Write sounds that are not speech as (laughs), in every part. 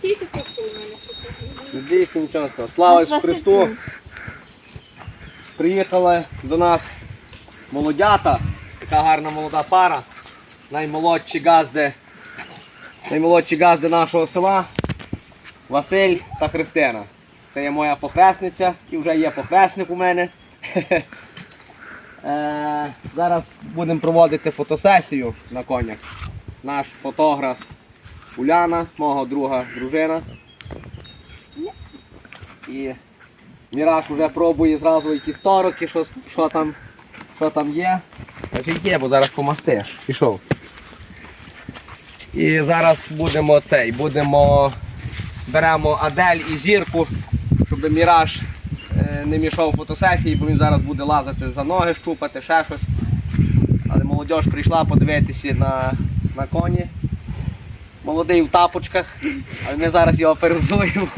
Тільки фотку у мене нічого сказав. Слава Ісусу Христу! Приїхали до нас молодята, така гарна молода пара, наймолодші газди, наймолодші газди нашого села. Василь та Христина. Це є моя похресниця і вже є похресник у мене. (laughs) Е, Зараз будемо проводити фотосесію на конях. Наш фотограф Уляна, мого друга дружина. І Міраж вже пробує зразу якісь тороки, що, що, там, що там є. Значить є, бо зараз помастиш. Пішов. І зараз будемо цей, будемо беремо Адель і зірку, щоб Міраж е, не мішав фотосесії, бо він зараз буде лазити за ноги, щупати, ще щось. Але молодь прийшла подивитися на, на коні. Молодий в тапочках, але ми зараз його перевзуємо. (laughs)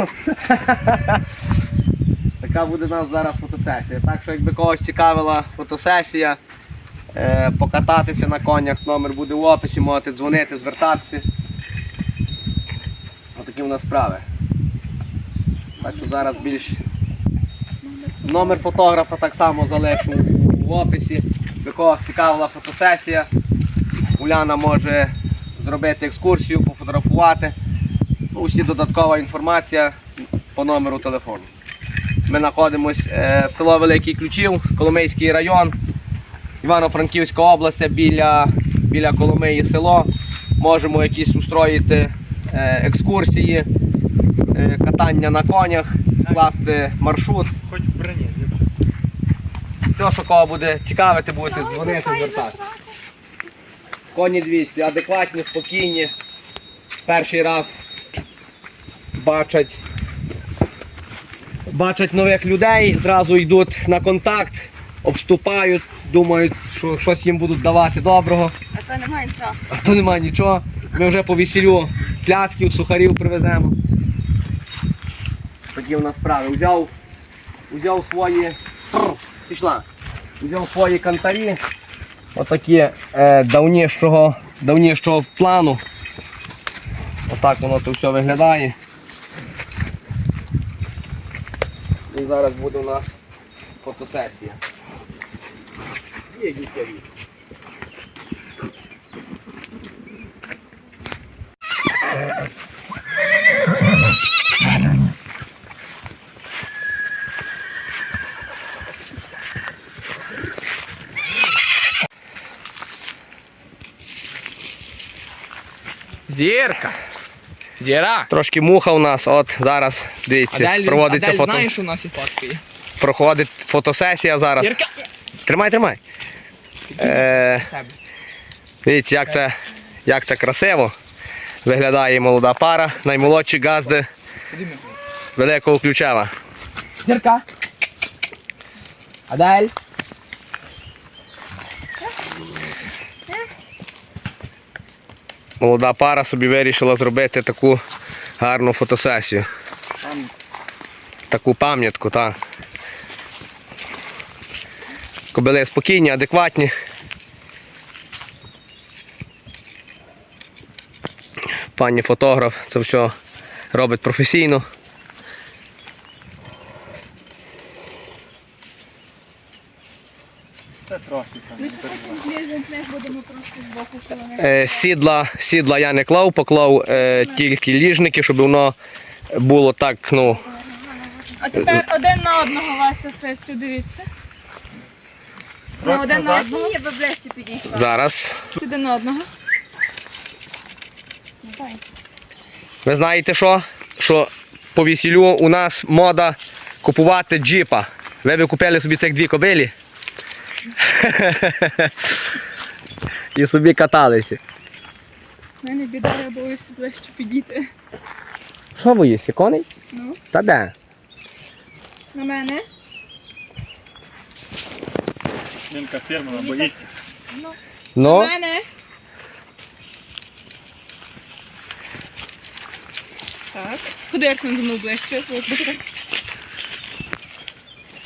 Така буде у нас зараз фотосесія. Так що якби когось цікавила фотосесія, е, покататися на конях, номер буде в описі, можете дзвонити, звертатися. Отакі у нас справи. Так що зараз більш номер фотографа так само залишу в описі. Якби когось цікавила фотосесія. Уляна може зробити екскурсію, пофотографувати. Усі додаткова інформація по номеру телефону. Ми знаходимося е, село Великий Ключів, Коломийський район, Івано-Франківська область, біля, біля Коломиї село. Можемо якісь устроїти е, екскурсії, катання на конях, скласти маршрут. Хоч в броні. Все, що кого буде цікавити, будете дзвонити, звертати. Коні дивіться, адекватні, спокійні. Перший раз бачать, бачать нових людей, зразу йдуть на контакт, обступають, думають, що щось їм будуть давати доброго, А то немає нічого. а то немає нічого. Ми вже по весіллю кляцків, сухарів привеземо. Такі у нас справи. Взяв, взяв свої. Пішла. Взяв свої кантарі. Отакі е, давнішого, давнішого плану. Отак воно тут все виглядає. І зараз буде у нас фотосесія. Є дітей. Зірка. Зіра. Трошки муха у нас, от зараз, дивіться, Адель, проводиться Адель фото... знаєш, у нас і фотки є. проходить фотосесія зараз. Зірка. Тримай, тримай. Е, дивіться, як це, як це красиво. Виглядає молода пара, наймолодші газди Великого Ключева. Зірка. Адель. Молода пара собі вирішила зробити таку гарну фотосесію. Таку пам'ятку, так. Кобили спокійні, адекватні. Пані фотограф це все робить професійно. Це трохи там. Ми ж потім з них будемо просто з боку коло Е, сідла, сідла я не клав, поклав е, тільки ліжники, щоб воно було так, ну, А тепер один на одного Вася сесію, дивіться. На один на одного. Ні, ви ближче підійшла. зараз. Один на одного. Ви знаєте що? Що по весіллю у нас мода купувати джіпа. Ви б купили собі цих дві кобилі. (laughs) І собі каталися. У мене біда, я боюся ближче підійти. Що боїшся, коней? Ну, Та де? на мене. Жінка фірмова, боїться. На Ну, мене. Так. Куди Арсен знову ближче? От, добре.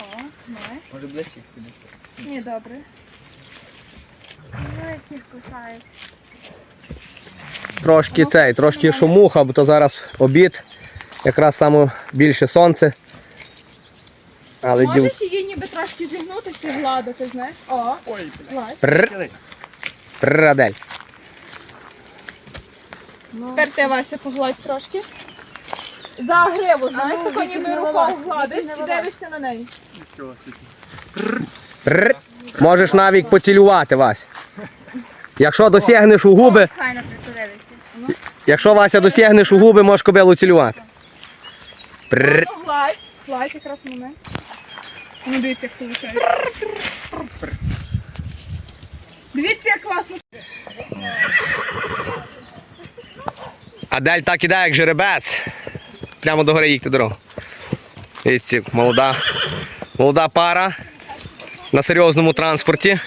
О, давай. Може ближче підійти. Ні, добре. Ну, кусають. Трошки цей, трошки шумуха, бо то зараз обід. Якраз саме більше сонце. Але дів... Можеш її ніби трошки зігнутися, гладити, знаєш? О, Ой, гладь. Прр, Прадель. Тепер ти, Вася, погладь трошки. За гриву, знаєш, ну, тако ніби рукою гладиш і дивишся на неї. Прр. Можеш навіть поцілювати, Вась. Якщо досягнеш у губи, Файно притулилися. якщо Вася досягнеш у губи, можеш кобилу цілювати. Прр. Ну, гладь, гладь якраз на мене. Ну, дивіться, як виходить. Дивіться, як класно. Адель так іде, як жеребець. Прямо до гори їхати дорогу. Дивіться, молода, молода пара на серйозному транспорті.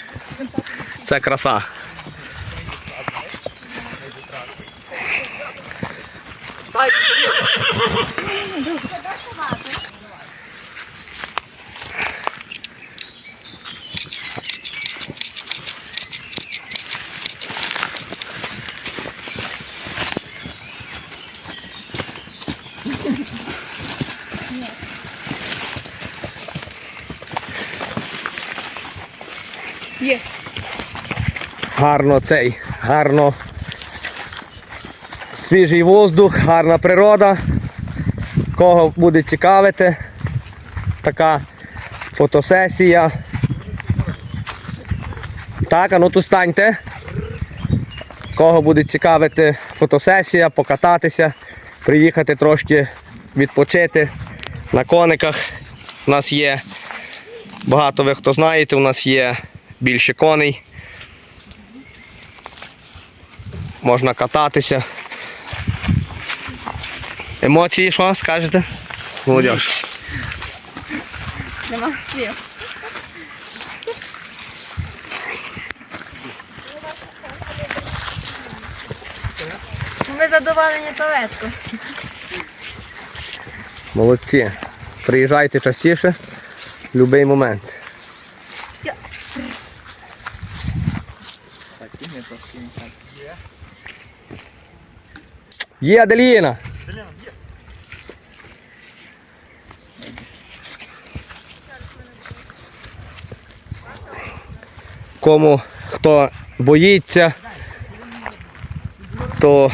Це краса. Є. Гарно цей, гарно. Свіжий воздух, гарна природа. Кого буде цікавити, така фотосесія. Так, а ну тут станьте. Кого буде цікавити фотосесія, покататися, приїхати трошки відпочити на кониках. У нас є багато ви хто знаєте, у нас є більше коней. Можна кататися. Емоції що скажете? Молодіж. Нема слів. Ми задоволені туалетку. Молодці. Приїжджайте частіше, в будь-який момент. Так, і не трошки не так. Є Аделіна! Кому хто боїться, то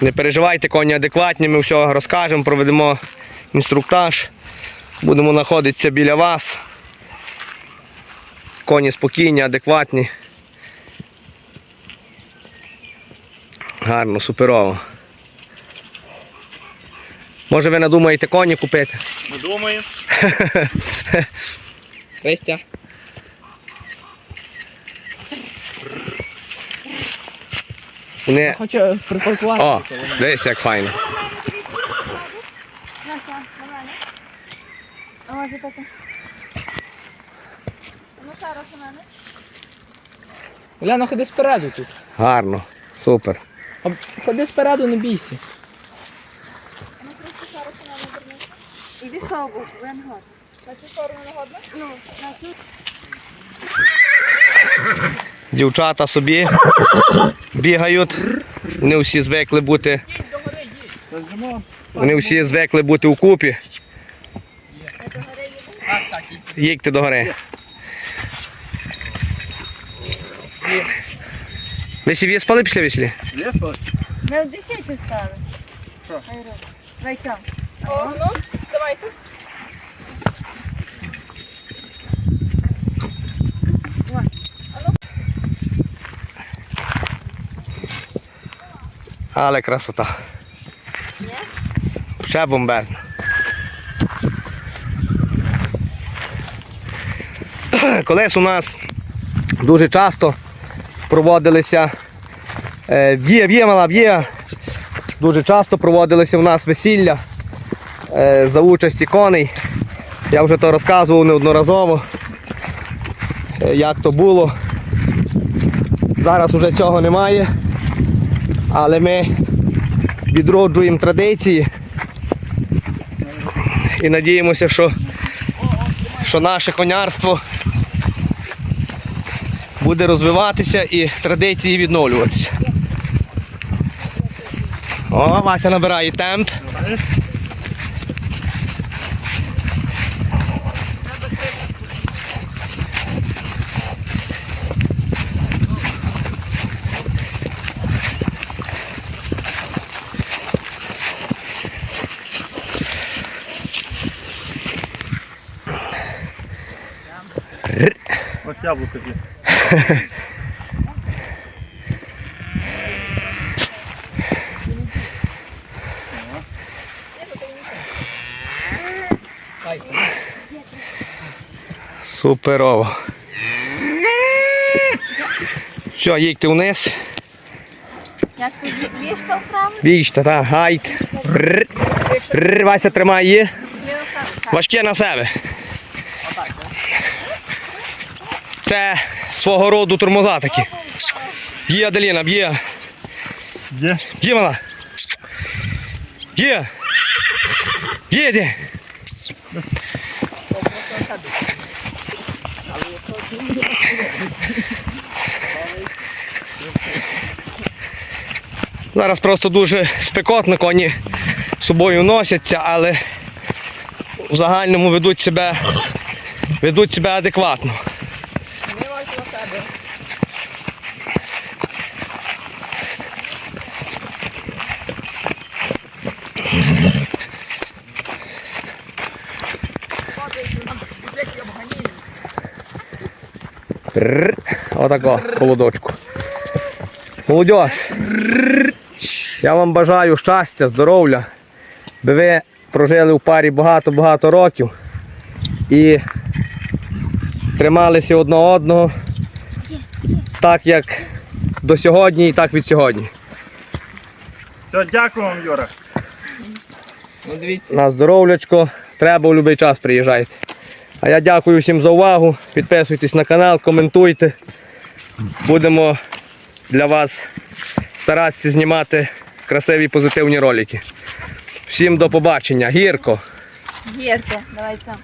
не переживайте, коні адекватні, ми все розкажемо, проведемо інструктаж, будемо знаходитися біля вас. Коні спокійні, адекватні. Гарно, суперово. Може ви надумаєте коні купити? Ми думаємо. (laughs) Христя. Вони... Хочу припаркувати. О, дивись, як файно. А може таке? Ну, зараз у мене. Уляна, ходи спереду тут. Гарно, супер. А Ходи спереду, не бійся. Іди сову, венгор. На цю сторону не годно? Ну, на цю Дівчата собі бігають. Вони всі звикли бути. Вони всі звикли бути у купі. Їдьте до гори. Ви сі спали після що? Ми в 10 стали. Що? Вайкам. Давайте. Але красота. Ще бомбезно. Колись у нас дуже часто проводилися е, б'є, мала, б'є. Дуже часто проводилися у нас весілля за участі коней. Я вже то розказував неодноразово, е, як то було. Зараз вже цього немає але ми відроджуємо традиції і надіємося, що, що наше конярство буде розвиватися і традиції відновлюватися. О, Вася набирає темп. Яблуко є. Суперово. Що, їдьте вниз. Як вправо? Так, гайд. Вася тримає її. Важке на себе. Це свого роду тормоза такі. Є, Аделіна, б'є. Є? Є мала. Є. Є, де. Зараз просто дуже спекотно, коні з собою носяться, але в загальному ведуть себе, ведуть себе адекватно. Отако, холодочку. Молодь, я вам бажаю щастя, здоров'я, би ви прожили в парі багато-багато років і трималися одного одного так, як до сьогодні і так від сьогодні. Все, дякую вам, Юра. Ну дивіться. На здоров'ячко, треба в будь-який час приїжджайте. А я дякую всім за увагу. Підписуйтесь на канал, коментуйте. Будемо для вас старатися знімати красиві позитивні ролики. Всім до побачення. Гірко! Гірко, давай сам.